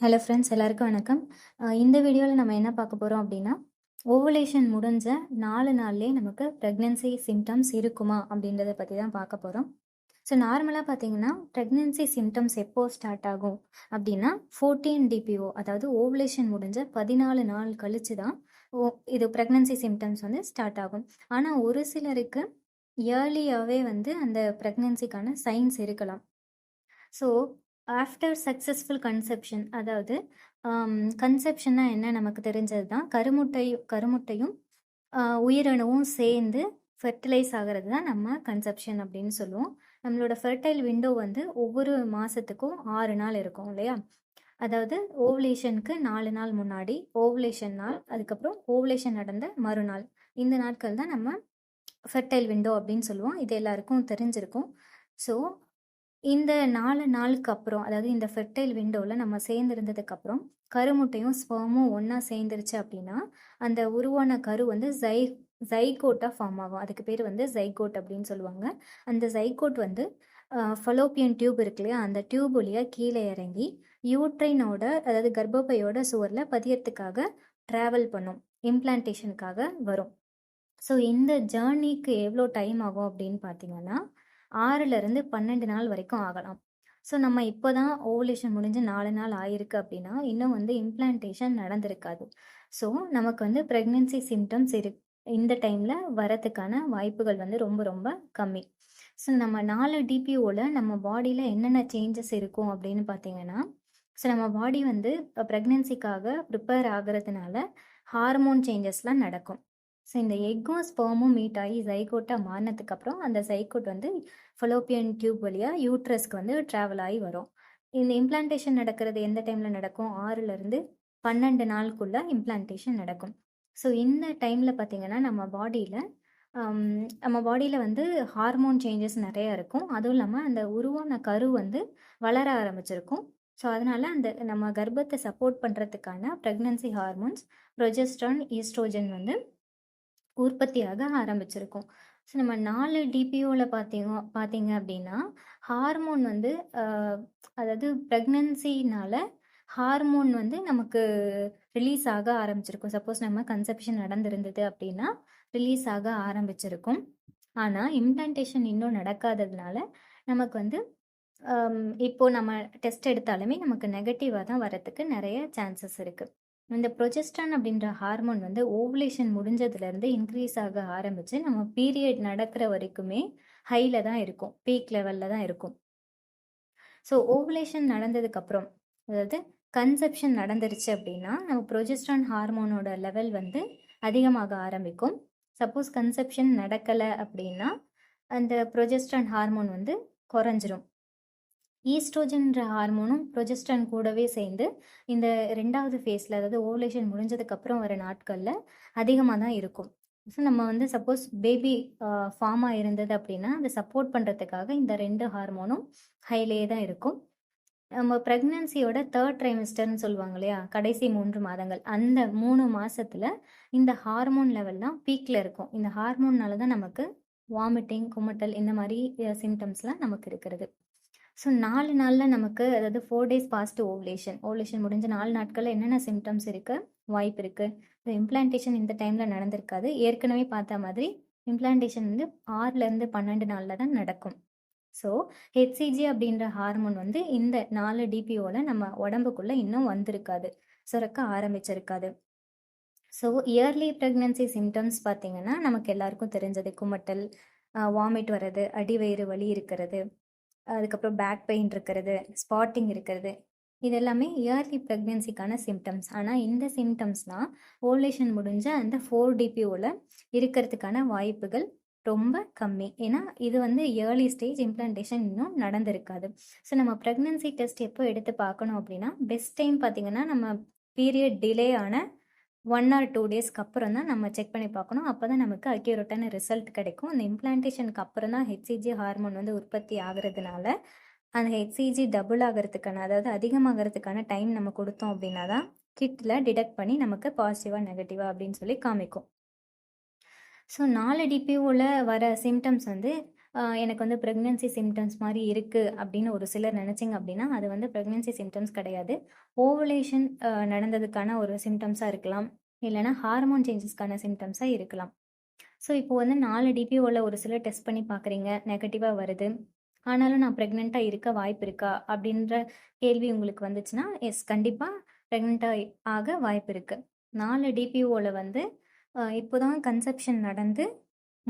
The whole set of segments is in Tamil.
ஹலோ ஃப்ரெண்ட்ஸ் எல்லாருக்கும் வணக்கம். இந்த வீடியோவில் நம்ம என்ன பார்க்க போகிறோம் அப்படின்னா ஓவலேஷன் முடிஞ்ச நாலு நாள்லேயே நமக்கு ப்ரெக்னென்சி சிம்டம்ஸ் இருக்குமா அப்படின்றத பற்றி தான் பார்க்க போகிறோம் ஸோ நார்மலாக பார்த்தீங்கன்னா ப்ரெக்னென்சி சிம்டம்ஸ் எப்போ ஸ்டார்ட் ஆகும் அப்படின்னா ஃபோர்டீன் டிபிஓ அதாவது ஓவலேஷன் முடிஞ்ச பதினாலு நாள் கழிச்சு தான் ஓ இது ப்ரெக்னென்சி சிம்டம்ஸ் வந்து ஸ்டார்ட் ஆகும். ஆனால் ஒரு சிலருக்கு இயர்லியாகவே வந்து அந்த ப்ரெக்னென்சிக்கான சைன்ஸ் இருக்கலாம். ஸோ ஆஃப்டர் சக்ஸஸ்ஃபுல் கன்செப்ஷன் அதாவது um, கன்செப்ஷன்னா என்ன நமக்கு தெரிஞ்சது தான் கருமுட்டையும் கருமுட்டையும் உயிரணுவும் சேர்ந்து ஃபெர்டிலைஸ் ஆகிறது தான் நம்ம கன்செப்ஷன் அப்படின்னு சொல்லுவோம். நம்மளோட ஃபெர்டைல் விண்டோ வந்து ஒவ்வொரு மாதத்துக்கும் ஆறு நாள் இருக்கும் இல்லையா? அதாவது ஓவலேஷனுக்கு நாலு நாள் முன்னாடி ஓவலேஷன் நாள் அதுக்கப்புறம் ஓவலேஷன் நடந்த மறுநாள். இந்த நாட்கள் தான் நம்ம ஃபெர்டைல் விண்டோ அப்படின்னு சொல்லுவோம். இது எல்லாருக்கும் தெரிஞ்சிருக்கும். ஸோ இந்த நாலு நாளுக்கு அப்புறம் அதாவது இந்த ஃபெர்டைல் விண்டோவில் நம்ம சேர்ந்துருந்ததுக்கு அப்புறம் கருமுட்டையும் ஸ்பெர்மும் ஒன்றா சேர்ந்துருச்சு அப்படின்னா அந்த உருவான கரு வந்து ஜை ஜைகோட்டாக ஃபார்ம் ஆகும். அதுக்கு பேர் வந்து ஜைகோட் அப்படின்னு சொல்லுவாங்க. அந்த ஜைகோட் வந்து ஃபலோப்பியன் டியூப் இருக்கு இல்லையா? அந்த டியூப் வழியாக கீழே இறங்கி யூட்ரைனோட அதாவது கர்ப்பப்பையோட சுவரில் பதியத்துக்காக ட்ராவல் பண்ணும். இம்ப்ளான்டேஷனுக்காக வரும். ஸோ இந்த ஜேர்னிக்கு எவ்வளோ டைம் ஆகும் அப்படின்னு பார்த்தீங்கன்னா ஆறுலேருந்து பன்னெண்டு நாள் வரைக்கும் ஆகலாம். ஸோ நம்ம இப்போ தான் ஓவலேஷன் முடிஞ்சு நாலு நாள் ஆயிருக்கு அப்படின்னா இன்னும் வந்து இம்ப்ளான்டேஷன் நடந்திருக்காது. ஸோ நமக்கு வந்து ப்ரெக்னென்சி சிம்டம்ஸ் இரு இந்த டைமில் வரத்துக்கான வாய்ப்புகள் வந்து ரொம்ப ரொம்ப கம்மி. ஸோ நம்ம நாலு டிபிஓவில் நம்ம பாடியில் என்னென்ன சேஞ்சஸ் இருக்கும் அப்படின்னு பார்த்தீங்கன்னா ஸோ நம்ம பாடி வந்து ப்ரெக்னென்சிக்காக ப்ரிப்பேர் ஆகிறதுனால ஹார்மோன் சேஞ்சஸ்லாம் நடக்கும். ஸோ இந்த எக்கும் ஸ்பெர்மும் மீட் ஆகி ஜைகோட்டாக மாறினதுக்கப்புறம் அந்த ஜைகோட் வந்து ஃபலோப்பியன் டியூப் வழியாக யூட்ரஸ்க்கு வந்து ட்ராவல் ஆகி வரும். இந்த இம்ப்ளான்டேஷன் நடக்கிறது எந்த டைமில் நடக்கும்? ஆறுலேருந்து பன்னெண்டு நாளுக்குள்ளே இம்ப்ளான்டேஷன் நடக்கும். ஸோ இந்த டைமில் பார்த்தீங்கன்னா நம்ம பாடியில் நம்ம பாடியில் வந்து ஹார்மோன் சேஞ்சஸ் நிறையா இருக்கும். அதுவும் இல்லாமல் அந்த உருவான கரு வந்து வளர ஆரம்பிச்சிருக்கும். ஸோ அதனால் அந்த நம்ம கர்ப்பத்தை சப்போர்ட் பண்ணுறதுக்கான ப்ரெக்னன்சி ஹார்மோன்ஸ் ப்ரொஜெஸ்ட்ரான் ஈஸ்ட்ரோஜன் வந்து உற்பத்தியாக ஆரம்பிச்சிருக்கும். ஸோ நம்ம நாலு டிபிஓவில் பார்த்தீங்க பார்த்தீங்க அப்படின்னா ஹார்மோன் வந்து அதாவது ப்ரெக்னன்சினால ஹார்மோன் வந்து நமக்கு ரிலீஸ் ஆக ஆரம்பிச்சிருக்கும். சப்போஸ் நம்ம கன்செப்ஷன் நடந்திருந்தது அப்படின்னா ரிலீஸ் ஆக ஆரம்பிச்சிருக்கும். ஆனால் இம்ப்ளான்டேஷன் இன்னும் நடக்காததுனால நமக்கு வந்து இப்போ நம்ம டெஸ்ட் எடுத்தாலுமே நமக்கு நெகட்டிவாக தான் வரத்துக்கு நிறைய சான்சஸ் இருக்குது இந்த ப்ரொஜெஸ்டான் அப்படின்ற ஹார்மோன் வந்து ஓவுலேஷன் முடிஞ்சதுலேருந்து இன்க்ரீஸ் ஆக ஆரம்பித்து நம்ம பீரியட் நடக்கிற வரைக்குமே ஹையில் தான் இருக்கும். பீக் லெவலில் தான் இருக்கும். ஸோ ஓவுலேஷன் நடந்ததுக்கப்புறம் அதாவது கன்செப்ஷன் நடந்துருச்சு அப்படின்னா நம்ம ப்ரொஜெஸ்ட்ரான் ஹார்மோனோட லெவல் வந்து அதிகமாக ஆரம்பிக்கும். சப்போஸ் கன்செப்ஷன் நடக்கலை அப்படின்னா அந்த ப்ரொஜெஸ்ட்ரான் ஹார்மோன் வந்து குறைஞ்சிரும். ஈஸ்ட்ரோஜன்ற ஹார்மோனும் ப்ரொஜெஸ்டன் கூடவே சேர்ந்து இந்த ரெண்டாவது ஃபேஸில் அதாவது ஓவலேஷன் முடிஞ்சதுக்கப்புறம் வர நாட்களில் அதிகமாக தான் இருக்கும். ஸோ நம்ம வந்து சப்போஸ் பேபி ஃபார்மாக இருந்தது அப்படின்னா அதை சப்போர்ட் பண்ணுறதுக்காக இந்த ரெண்டு ஹார்மோனும் ஹைலே தான் இருக்கும். நம்ம ப்ரெக்னன்சியோட தேர்ட் ட்ரைமிஸ்டர்னு சொல்லுவாங்க இல்லையா? கடைசி மூன்று மாதங்கள். அந்த மூணு மாதத்தில் இந்த ஹார்மோன் லெவல்லாம் பீக்கில் இருக்கும். இந்த ஹார்மோன்னால தான் நமக்கு வாமிட்டிங் குமட்டல் இந்த மாதிரி சிம்டம்ஸ்லாம் நமக்கு இருக்கிறது. ஸோ நாலு நாளில் நமக்கு அதாவது four days past ovulation ovulation முடிஞ்ச நாலு நாட்களில் என்னென்ன சிம்டம்ஸ் இருக்குது வாய்ப்பு இருக்குது இம்ப்ளான்டேஷன் இந்த டைமில் நடந்திருக்காது. ஏற்கனவே பார்த்த மாதிரி இம்ப்ளான்டேஷன் வந்து ஆறுலேருந்து பன்னெண்டு நாளில் தான் நடக்கும். ஸோ ஹெச்சிஜி அப்படின்ற ஹார்மோன் வந்து இந்த நாலு டிபிஓவில் நம்ம உடம்புக்குள்ளே இன்னும் வந்திருக்காது. சுரக்க ஆரம்பிச்சிருக்காது. ஸோ இயர்லி ப்ரெக்னன்சி சிம்டம்ஸ் பார்த்தீங்கன்னா நமக்கு எல்லாருக்கும் தெரிஞ்சது. குமட்டல் வாமிட் வர்றது அடிவயிறு வலி இருக்கிறது. அதுக்கப்புறம் பேக் பெயின் இருக்கிறது ஸ்பாட்டிங் இருக்கிறது. இது எல்லாமே இயர்லி ப்ரெக்னென்சிக்கான சிம்டம்ஸ் ஆனால் இந்த சிம்டம்ஸ்லாம் ஓவலேஷன் முடிஞ்ச அந்த ஃபோர் டிபிஓவில் இருக்கிறதுக்கான வாய்ப்புகள் ரொம்ப கம்மி. ஏன்னா இது வந்து ஏர்லி ஸ்டேஜ் இம்ப்ளான்டேஷன் இன்னும் நடந்திருக்காது. ஸோ நம்ம ப்ரெக்னென்சி டெஸ்ட் எப்போ எடுத்து பார்க்கணும் அப்படின்னா பெஸ்ட் டைம் பார்த்தீங்கன்னா நம்ம பீரியட் டிலே ஆன ஒன் ஆர் டூ டேஸ்க்கு அப்புறம் தான் நம்ம செக் பண்ணி பார்க்கணும். அப்போ தான் நமக்கு அக்யூரேட்டான ரிசல்ட் கிடைக்கும். அந்த இம்ப்ளான்டேஷனுக்கு அப்புறம் தான் ஹெச்சிஜி ஹார்மோன் வந்து உற்பத்தி ஆகிறதுனால அந்த ஹெச்சிஜி டபுள் ஆகிறதுக்கான அதாவது அதிகமாகிறதுக்கான டைம் நம்ம கொடுத்தோம் அப்படின்னா தான் கிட்டில் டிடெக்ட் பண்ணி நமக்கு பாசிட்டிவாக நெகட்டிவாக அப்படின்னு சொல்லி காமிக்கும். ஸோ நாலு டிபிஓவில் வர சிம்டம்ஸ் வந்து எனக்கு வந்து ப்ரெக்னென்சி சிம்டம்ஸ் மாதிரி இருக்குது அப்படின்னு ஒரு சிலர் நினச்சிங்க அப்படின்னா அது வந்து ப்ரெக்னென்சி சிம்டம்ஸ் கிடையாது. ஓவலேஷன் நடந்ததுக்கான ஒரு சிம்டம்ஸாக இருக்கலாம். இல்லைனா ஹார்மோன் சேஞ்சஸ்க்கான சிம்டம்ஸாக இருக்கலாம். ஸோ இப்போ வந்து நாலு டிபிஓவில் ஒரு சிலர் டெஸ்ட் பண்ணி பார்க்குறீங்க நெகட்டிவாக வருது. ஆனாலும் நான் ப்ரெக்னெண்ட்டாக இருக்க வாய்ப்பு இருக்கா? அப்படின்ற கேள்வி உங்களுக்கு வந்துச்சுன்னா எஸ் கண்டிப்பாக ப்ரெக்னெண்ட்டாக ஆக வாய்ப்பு இருக்குது நாலு டிபிஓவில் வந்து இப்போ தான் கன்செப்ஷன் நடந்து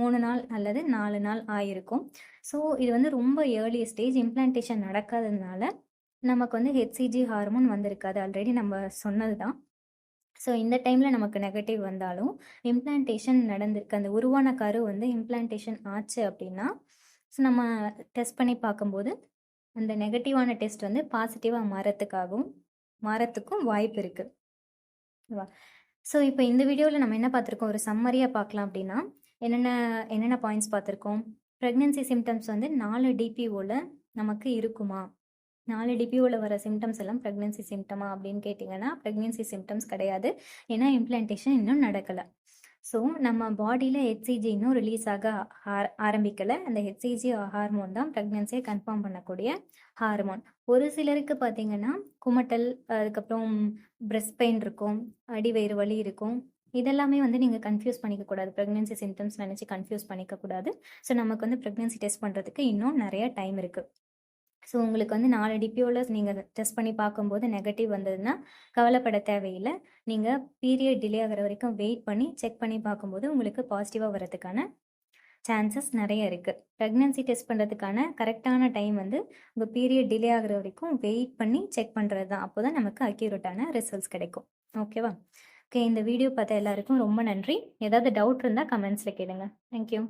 மூணு நாள் அல்லது நாலு நாள் ஆயிருக்கும். ஸோ இது வந்து ரொம்ப ஏர்லி ஸ்டேஜ் இம்ப்ளான்டேஷன் நடக்காததுனால நமக்கு வந்து ஹெச்சிஜி ஹார்மோன் வந்திருக்காது. ஆல்ரெடி நம்ம சொன்னது தான் ஸோ இந்த டைமில் நமக்கு நெகட்டிவ் வந்தாலும் இம்ப்ளான்டேஷன் நடந்திருக்கு. அந்த உருவான கரு வந்து இம்ப்ளான்டேஷன் ஆச்சு அப்படின்னா ஸோ நம்ம டெஸ்ட் பண்ணி பார்க்கும்போது அந்த நெகட்டிவான டெஸ்ட் வந்து பாசிட்டிவாக மாறத்துக்காகவும் மாறத்துக்கும் வாய்ப்பு இருக்குது ஸோ இப்போ இந்த வீடியோவில் நம்ம என்ன பார்த்துருக்கோம்? ஒரு சம்மரியாக பார்க்கலாம் அப்படின்னா என்னென்ன என்னென்ன பாயிண்ட்ஸ் பார்த்துருக்கோம்? ப்ரெக்னென்சி சிம்டம்ஸ் வந்து நாலு டிபிஓவில் நமக்கு இருக்குமா? நாலு டிபிஓவில் வர சிம்டம்ஸ் எல்லாம் ப்ரெக்னென்சி சிம்டமா அப்படின்னு கேட்டிங்கன்னா ப்ரெக்னென்சி சிம்டம்ஸ் கிடையாது. ஏன்னா இம்ப்ளான்டேஷன் இன்னும் நடக்கலை. ஸோ நம்ம பாடியில் ஹெச்சிஜி இன்னும் ரிலீஸ் ஆக ஆரம்பிக்கலை. அந்த ஹெச்சிஜி ஹார்மோன் தான் ப்ரெக்னென்சியை கன்ஃபார்ம் பண்ணக்கூடிய ஹார்மோன் ஒரு சிலருக்கு பார்த்தீங்கன்னா குமட்டல் அதுக்கப்புறம் பிரெஸ்ட் பெயின் இருக்கும் அடி வயிறு வலி இருக்கும். இதெல்லாமே வந்து நீங்கள் கன்ஃபியூஸ் பண்ணிக்கக்கூடாது. ப்ரெக்னென்சி சிம்டம்ஸ் நினச்சி கன்ஃபியூஸ் பண்ணிக்கக்கூடாது. ஸோ நமக்கு வந்து ப்ரெக்னென்சி டெஸ்ட் பண்ணுறதுக்கு இன்னும் நிறைய டைம் இருக்குது ஸோ உங்களுக்கு வந்து நாலு டிபியோவில் நீங்கள் டெஸ்ட் பண்ணி பார்க்கும்போது நெகட்டிவ் வந்ததுன்னா கவலைப்பட தேவையில்லை. நீங்கள் பீரியட் டிலே ஆகிற வரைக்கும் வெயிட் பண்ணி செக் பண்ணி பார்க்கும்போது உங்களுக்கு பாசிட்டிவாக வரதுக்கான சான்சஸ் நிறைய இருக்குது ப்ரெக்னென்சி டெஸ்ட் பண்ணுறதுக்கான கரெக்டான டைம் வந்து உங்கள் பீரியட் டிலே ஆகிற வரைக்கும் வெயிட் பண்ணி செக் பண்ணுறது தான் அப்போ தான் நமக்கு அக்யூரேட்டான ரிசல்ட்ஸ் கிடைக்கும் ஓகேவா ஓகே இந்த வீடியோ பார்த்த எல்லாருக்கும் ரொம்ப நன்றி. ஏதாவது டவுட் இருந்தால் கமெண்ட்ஸில் கேளுங்க. தேங்க்யூ